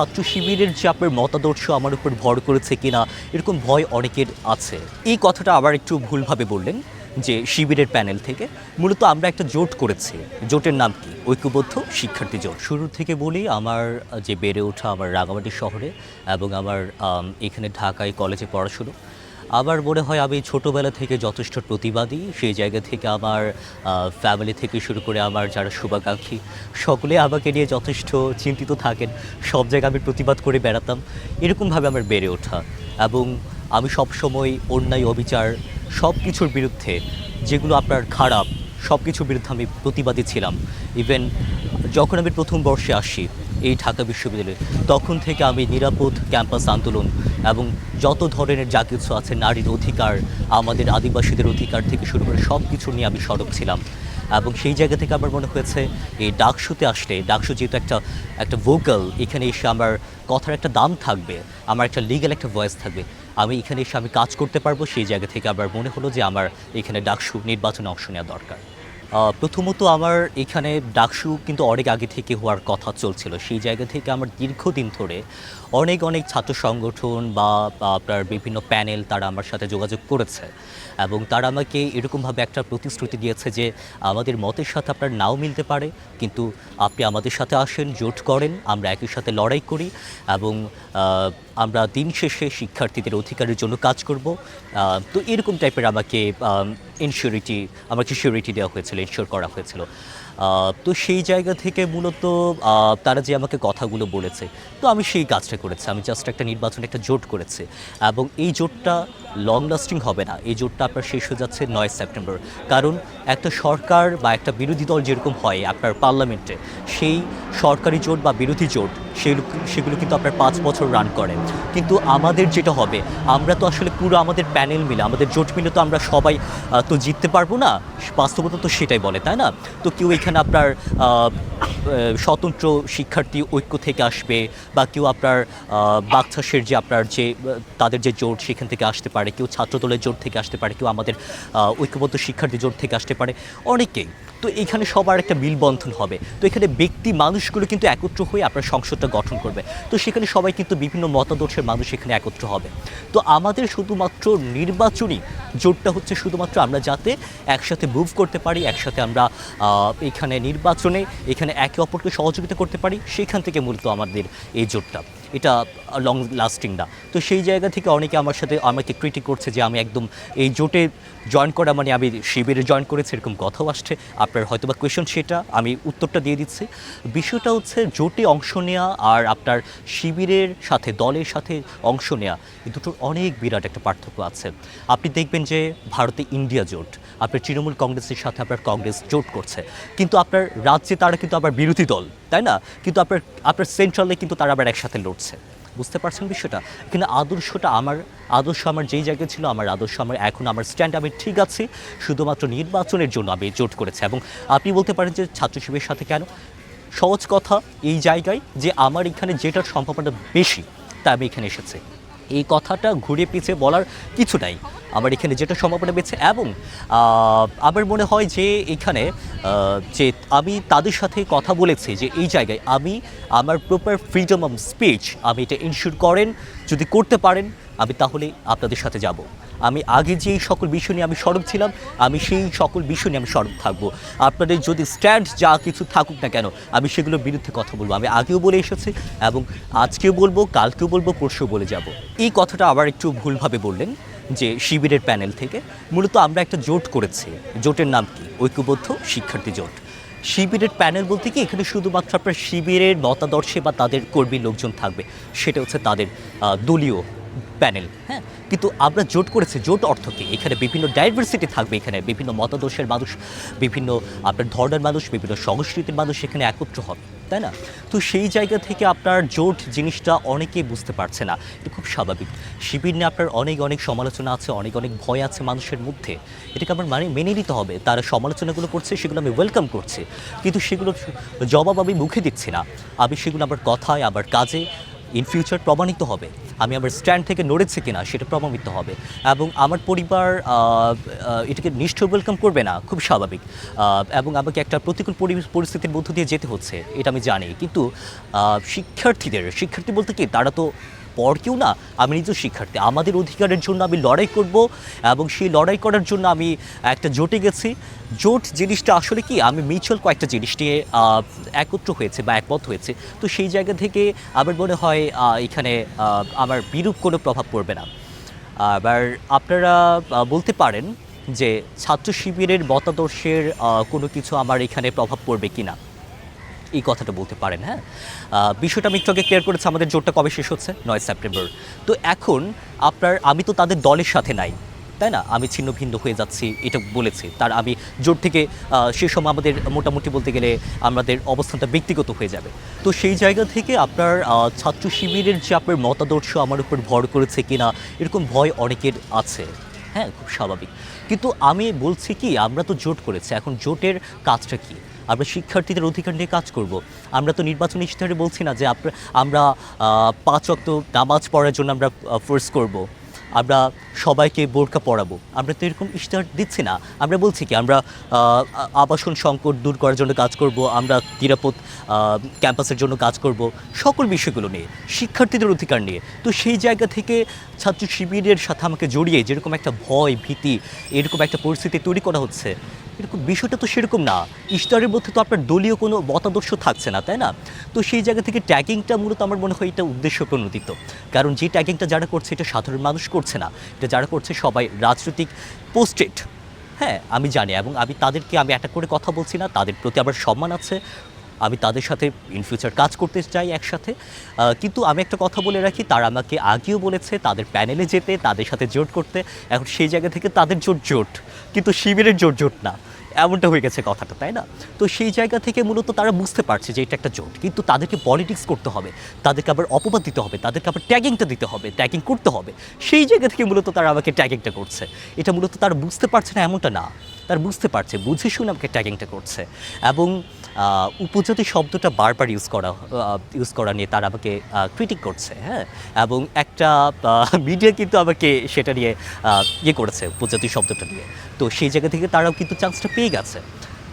ছাত্র শিবিরের যে আপনার মতাদর্শ আমার উপর ভর করেছে কিনা, এরকম ভয় অনেকের আছে। এই কথাটা আবার একটু ভুলভাবে বললেন যে শিবিরের প্যানেল থেকে। মূলত আমরা একটা জোট করেছি। জোটের নাম কি? ঐক্যবদ্ধ শিক্ষার্থী জোট। শুরু থেকে বলি, আমার যে বেড়ে ওঠা আমার রাঙামাটি শহরে এবং আমার এখানে ঢাকায় কলেজে পড়াশুনো আমার মনে হয় আমি ছোটোবেলা থেকে যথেষ্ট প্রতিবাদী। সেই জায়গা থেকে আমার ফ্যামিলি থেকে শুরু করে আমার যারা শুভাকাঙ্ক্ষী, সকলে আমাকে নিয়ে যথেষ্ট চিন্তিত থাকেন। সব জায়গায় আমি প্রতিবাদ করে বেড়াতাম। এরকমভাবে আমার বেড়ে ওঠা এবং আমি সবসময় অন্যায়, অবিচার সব কিছুর বিরুদ্ধে, যেগুলো আপনার খারাপ সব কিছুর বিরুদ্ধে আমি প্রতিবাদী ছিলাম। ইভেন যখন আমি প্রথম বর্ষে আসি এই ঢাকা বিশ্ববিদ্যালয়ে। তখন থেকে আমি নিরাপদ ক্যাম্পাস আন্দোলন এবং যত ধরনের যা কিছু আছে নারীর অধিকার, আমাদের আদিবাসীদের অধিকার থেকে শুরু করে সব কিছু নিয়ে আমি সরব ছিলাম। এবং সেই জায়গা থেকে আমার মনে হয়েছে, এই ডাকসুতে আসলে, ডাকসু যেহেতু একটা একটা ভোকাল এখানে এসে আমার কথার একটা দাম থাকবে, আমার একটা লিগ্যাল একটা ভয়েস থাকবে। আমি এখানে এসে আমি কাজ করতে পারব, সেই জায়গা থেকে আমার মনে হলো যে আমার এখানে ডাকসু নির্বাচনে অংশ নেওয়া দরকার। প্রথমত আমার এখানে ডাকসু কিন্তু অনেক আগে থেকে হওয়ার কথা চলছিল। সেই জায়গা থেকে আমার দীর্ঘদিন ধরে অনেক অনেক ছাত্র সংগঠন বা আপনার বিভিন্ন প্যানেল তারা আমার সাথে যোগাযোগ করেছে এবং তারা আমাকে এরকমভাবে একটা প্রতিশ্রুতি দিয়েছে যে আমাদের মতের সাথে আপনার নাও মিলতে পারে, কিন্তু আপনি আমাদের সাথে আসেন, জোট করেন, আমরা একই সাথে লড়াই করি এবং আমরা দিন শেষে শিক্ষার্থীদের অধিকারের জন্য কাজ করব। তো এরকম টাইপের আমাকে ইনসিউরিটি আমাকে সিউরিটি দেওয়া হয়েছিল ইনশিওর করা হয়েছিল। তো সেই জায়গা থেকে মূলত তারা যে আমাকে কথাগুলো বলেছে, তো আমি সেই কাজটা করেছি। আমি জাস্ট একটা নির্বাচনে একটা জোট করেছি। এবং এই জোটটা লং লাস্টিং হবে না। এই জোটটা আপনার শেষ হয়ে যাচ্ছে নয় সেপ্টেম্বর। কারণ একটা সরকার বা একটা বিরোধী দল যেরকম হয় আপনার পার্লামেন্টে, সেই সরকারি জোট বা বিরোধী জোট সেগুলো কিন্তু আপনার পাঁচ বছর রান করে। কিন্তু আমাদের যেটা হবে, আমরা তো আসলে পুরো আমাদের প্যানেল মিলে, আমাদের জোট মিলে তো আমরা সবাই তো জিততে পারব না। বাস্তবতা তো সেটাই বলে, তাই না? তো কেউ এখানে আপনার আহ, আহ, স্বতন্ত্র শিক্ষার্থী ঐক্য থেকে আসবে বা কেউ আপনার বাকচাষের যে আপনার যে তাদের যে জোট সেখান থেকে আসতে পারে কেউ ছাত্রদলের জোট থেকে আসতে পারে কেউ আমাদের ঐক্যবদ্ধ শিক্ষার্থী জোট থেকে আসতে পারে অনেকেই। তো এখানে সবার একটা মিলবন্ধন হবে। তো এখানে ব্যক্তি মানুষগুলো কিন্তু একত্র হয়ে আপনার সংসদটা গঠন করবে। তো সেখানে সবাই কিন্তু বিভিন্ন মতাদর্শের মানুষ এখানে একত্র হবে। তো আমাদের শুধুমাত্র নির্বাচনী জোটটা হচ্ছে শুধুমাত্র আমরা যাতে একসাথে মুভ করতে পারি, একসাথে আমরা এখানে নির্বাচনে এখানে একে অপরকে সহযোগিতা করতে পারি, সেখান থেকে মূলত আমাদের এই জোটটা। এটা লং লাস্টিং না। তো সেই জায়গা থেকে অনেকে আমার সাথে আমাকে ক্রিটিক করছে যে আমি একদম এই জোটে জয়েন করা মানে আমি শিবিরে জয়েন করেছি, এরকম কথাও আসছে। আপনার হয়তো বা কোয়েশন সেটা, আমি উত্তরটা দিয়ে দিচ্ছি। বিষয়টা হচ্ছে জোটে অংশ নেওয়া আর আপনার শিবিরের সাথে, দলের সাথে অংশ নেওয়া এই দুটোর অনেক বিরাট একটা পার্থক্য আছে। আপনি দেখবেন যে ভারতে ইন্ডিয়া জোট আপনার তৃণমূল কংগ্রেসের সাথে আপনার কংগ্রেস জোট করছে। কিন্তু আপনার রাজ্যে তারা কিন্তু আবার বিরোধী দল, তাই না? কিন্তু আপনার আপনার সেন্ট্রালে কিন্তু তারা আবার একসাথে লড়ছে। বুঝতে পারছেন বিষয়টা? কিন্তু আদর্শটা আমার, আদর্শ আমার যেই জায়গায় ছিল, আমার আদর্শ আমার, এখন আমার স্ট্যান্ড আমি ঠিক আছে। শুধুমাত্র নির্বাচনের জন্য আমি জোট করেছি। এবং আপনি বলতে পারেন যে ছাত্র শিবিরের সাথে কেন? সহজ কথা, এই জায়গায় যে আমার এখানে যেটার সম্ভাবনা বেশি, তা আমি এখানে এসেছি। এই কথাটা ঘুরে পিছিয়ে বলার কিছু নাই। আমার এখানে যেটা সম্ভাবনা পেয়েছে এবং আমার মনে হয় যে এখানে যে আমি তাদের সাথে কথা বলেছি যে এই জায়গায় আমি আমার প্রপার ফ্রিডম অফ স্পিচ আমি এটা ইনশিওর করেন, যদি করতে পারেন আমি তাহলে আপনাদের সাথে যাব। আমি আগে যেই সকল বিষয় নিয়ে আমি সরব ছিলাম, আমি সেই সকল বিষয় নিয়ে আমি সরব থাকব। আপনাদের যদি স্ট্যান্ড যা কিছু থাকুক না কেন, আমি সেগুলোর বিরুদ্ধে কথা বলব। আমি আগেও বলে এসেছি এবং আজকেও বলব, কালকেও বলব পরশু বলে যাব। এই কথাটা আবার একটু ভুলভাবে বললেন যে শিবিরের প্যানেল থেকে। মূলত আমরা একটা জোট করেছি। জোটের নাম কি? ঐক্যবদ্ধ শিক্ষার্থী জোট। শিবিরের প্যানেল বলতে কি? এখানে শুধুমাত্র আপনার শিবিরের মতাদর্শে বা তাদের কর্মী লোকজন থাকবে। সেটা হচ্ছে তাদের দলীয় প্যানেল। হ্যাঁ কিন্তু আমরা জোট করেছি, জোট অর্থ কি? এখানে বিভিন্ন ডাইভার্সিটি থাকবে, এখানে বিভিন্ন মতাদর্শের মানুষ, বিভিন্ন আপনার ধর্মের মানুষ, বিভিন্ন সংস্কৃতির মানুষ এখানে একত্র হবে, তাই না? তো সেই জায়গা থেকে আপনার জোট জিনিসটা অনেকেই বুঝতে পারছে না। এটা খুব স্বাভাবিক। শিবির নিয়ে আপনার অনেক অনেক সমালোচনা আছে, অনেক অনেক ভয় আছে মানুষের মধ্যে। এটাকে আমার মানে মেনে নিতে হবে। তারা সমালোচনাগুলো করছে, সেগুলো আমি ওয়েলকাম করছি। কিন্তু সেগুলো জবাব আমি মুখে দিচ্ছি না। আমি সেগুলো আমার কথায় আবার কাজে ইন ফিউচার প্রমাণিত হবে। আমি আমার স্ট্যান্ড থেকে নড়েছে কিনা সেটা প্রমাণিত হবে। এবং আমার পরিবার এটাকে নিষ্ঠুর ওয়েলকাম করবে না, খুব স্বাভাবিক। এবং আমাকে একটা প্রতিকূল পরিস্থিতির মধ্য দিয়ে যেতে হচ্ছে, এটা আমি জানি। কিন্তু শিক্ষার্থীদের, শিক্ষার্থী বলতে কি, তারা তো পর কেউ না, আমি নিজেও শিক্ষার্থী। আমাদের অধিকারের জন্য আমি লড়াই করব এবং সেই লড়াই করার জন্য আমি একটা জোটে গেছি। জোট জিনিসটা আসলে কি, আমি মিউচুয়াল কয়েকটা জিনিস নিয়ে একত্র হয়েছে বা একমত হয়েছে। তো সেই জায়গা থেকে আমার মনে হয় এখানে আমার বিরূপ কোনো প্রভাব পড়বে না। আবার আপনারা বলতে পারেন যে ছাত্র শিবিরের মতাদর্শের কোনো কিছু আমার এখানে প্রভাব পড়বে কিনা। এই কথাটা বলতে পারেন হ্যাঁ? বিষয়টা আমি ক্লিয়ার করেছি, আমাদের জোটটা কবে শেষ হচ্ছে? নয় সেপ্টেম্বর। তো এখন আপনার, আমি তো তাদের দলের সাথে নাই, তাই না? আমি ছিন্ন ভিন্ন হয়ে যাচ্ছি, এটা বলেছি। তার আমি জোট থেকে সে সময় আমাদের মোটামুটি বলতে গেলে আমাদের অবস্থানটা ব্যক্তিগত হয়ে যাবে। তো সেই জায়গা থেকে আপনার ছাত্র শিবিরের যে আপনার মতাদর্শ আমার উপর ভর করেছে কিনা, এরকম ভয় অনেকের আছে হ্যাঁ? খুব স্বাভাবিক। কিন্তু আমি বলছি কি, আমরা তো জোট করেছি, এখন জোটের কাজটা কি? আমরা শিক্ষার্থীদের অধিকার নিয়ে কাজ করব। আমরা তো নির্বাচনী ইশতেহারে বলছি না যে আমরা পাঁচ অক্ত নামাজ পড়ার জন্য আমরা ফোর্স করব। আমরা সবাইকে বোরকা পড়াবো আমরা তো এরকম ইশতেহার দিচ্ছি না। আমরা বলছি কি, আমরা আবাসন সংকট দূর করার জন্য কাজ করব, আমরা নিরাপদ ক্যাম্পাসের জন্য কাজ করব, সকল বিষয়গুলো নিয়ে, শিক্ষার্থীদের অধিকার নিয়ে। তো সেই জায়গা থেকে ছাত্র শিবিরের সাথে আমাকে জড়িয়ে যেরকম একটা ভয়, ভীতি, এরকম একটা পরিস্থিতি তৈরি করা হচ্ছে এরকম বিষয়টা তো সেরকম না। ইশতারের মধ্যে তো আপনার দলীয় কোনো মতাদর্শ থাকছে না, তাই না? তো সেই জায়গা থেকে ট্যাগিংটা মূলত আমার মনে হয় এটা উদ্দেশ্য প্রণোদিত। কারণ যে ট্যাগিংটা যারা করছে এটা সাধারণ মানুষ করছে না। এটা যারা করছে সবাই রাজনৈতিক পোস্টেড। হ্যাঁ আমি জানি এবং আমি তাদেরকে আমি একটা করে কথা বলছি না, তাদের প্রতি আমার সম্মান আছে। আমি তাদের সাথে ইন ফিউচার কাজ করতে চাই একসাথে। কিন্তু আমি একটা কথা বলে রাখি, তারা আমাকে আগেও বলেছে তাদের প্যানেলে যেতে, তাদের সাথে জোট করতে। এখন সেই জায়গা থেকে তাদের জোট জোট। কিন্তু শিবিরের জোট জোট না। এমনটা হয়ে গেছে কথাটা, তাই না? তো সেই জায়গা থেকে মূলত তারা বুঝতে পারছে যে এটা একটা জোট। কিন্তু তাদেরকে পলিটিক্স করতে হবে, তাদেরকে আবার অপবাদ দিতে হবে, তাদেরকে আবার ট্যাগিংটা দিতে হবে ট্যাগিং করতে হবে। সেই জায়গা থেকে মূলত তারা আমাকে ট্যাগিংটা করছে। এটা মূলত তারা বুঝতে পারছে না, এমনটা না। তারা বুঝতে পারছে, বুঝে শুনে আমাকে ট্যাগিংটা করছে। এবং উপজাতি শব্দটা বারবার ইউজ করা ইউজ করা নিয়ে তারা আমাকে ক্রিটিক করছে হ্যাঁ? এবং একটা মিডিয়া কিন্তু আমাকে সেটা নিয়ে ইয়ে করেছে উপজাতি শব্দটা নিয়ে। তো সেই জায়গা থেকে তারাও কিন্তু চান্সটা পেয়ে গেছে।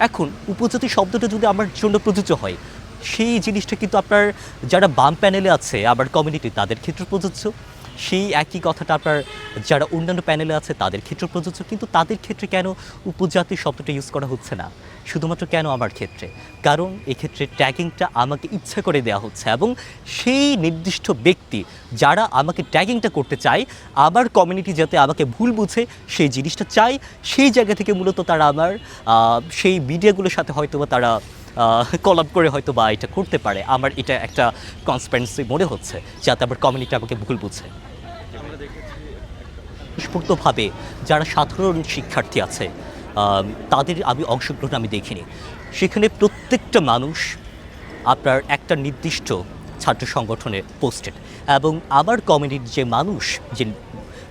এখন উপজাতি শব্দটা যদি আমার জন্য প্রযোজ্য হয়, সেই জিনিসটা কিন্তু আপনার যারা বাম প্যানেলে আছে আবার কমিউনিটি তাদের ক্ষেত্রে প্রযোজ্য। সেই একই কথাটা আপনার যারা অন্যান্য প্যানেলে আছে, তাদের ক্ষেত্রে প্রযোজ্য। কিন্তু তাদের ক্ষেত্রে কেন উপজাতি শব্দটা ইউজ করা হচ্ছে না? শুধুমাত্র কেন আমার ক্ষেত্রে? কারণ এক্ষেত্রে ট্যাগিংটা আমাকে ইচ্ছা করে দেওয়া হচ্ছে এবং সেই নির্দিষ্ট ব্যক্তি যারা আমাকে ট্যাগিংটা করতে চায়, আমার কমিউনিটি যাতে আমাকে ভুল বুঝে, সেই জিনিসটা চাই সেই জায়গা থেকে মূলত তারা আমার সেই মিডিয়াগুলোর সাথে হয়তো বা তারা কলাপ করে হয়তো বা এটা করতে পারে। আমার এটা একটা কনসপেন্সি মনে হচ্ছে, যাতে আমার কমিউনিটি আমাকে ভুল বুঝে। স্ফূর্তভাবে যারা সাধারণ শিক্ষার্থী আছে তাদের আমি অংশগ্রহণ আমি দেখিনি। সেখানে প্রত্যেকটা মানুষ আপনার একটা নির্দিষ্ট ছাত্র সংগঠনে পোস্টেড এবং আমার কমিউনিটির যে মানুষ যে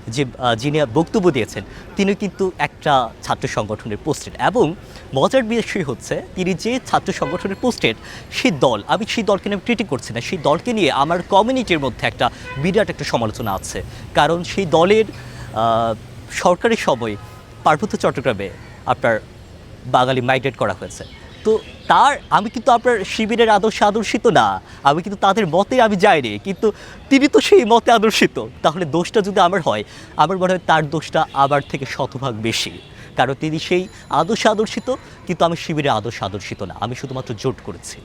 যে যিনি বক্তব্য দিয়েছেন তিনি কিন্তু একটা ছাত্র সংগঠনের পোস্টেড এবং মজার বিষয় হচ্ছে তিনি যে ছাত্র সংগঠনের পোস্টেড সেই দল আমি সেই দলকে নিয়ে ক্রিটিক করছি না সেই দলকে নিয়ে আমার কমিউনিটির মধ্যে একটা বিরাট একটা সমালোচনা আছে। কারণ সেই দলের আহ, সরকারি সময় পার্বত্য চট্টগ্রামে আপনার বাঙালি মাইগ্রেট করা হয়েছে। তো তার, আমি কিন্তু আপনার শিবিরের আদর্শে আদর্শিত না। আমি কিন্তু তাদের মতে আমি যাইনি। কিন্তু তিনি তো সেই মতে আদর্শিত। তাহলে দোষটা যদি আমার হয়, আমার মনে হয় তার দোষটা আমার থেকে শতভাগ বেশি। কারণ তিনি সেই আদর্শে আদর্শিত, কিন্তু আমি শিবিরের আদর্শ আদর্শিত না। আমি শুধুমাত্র জোট করেছি।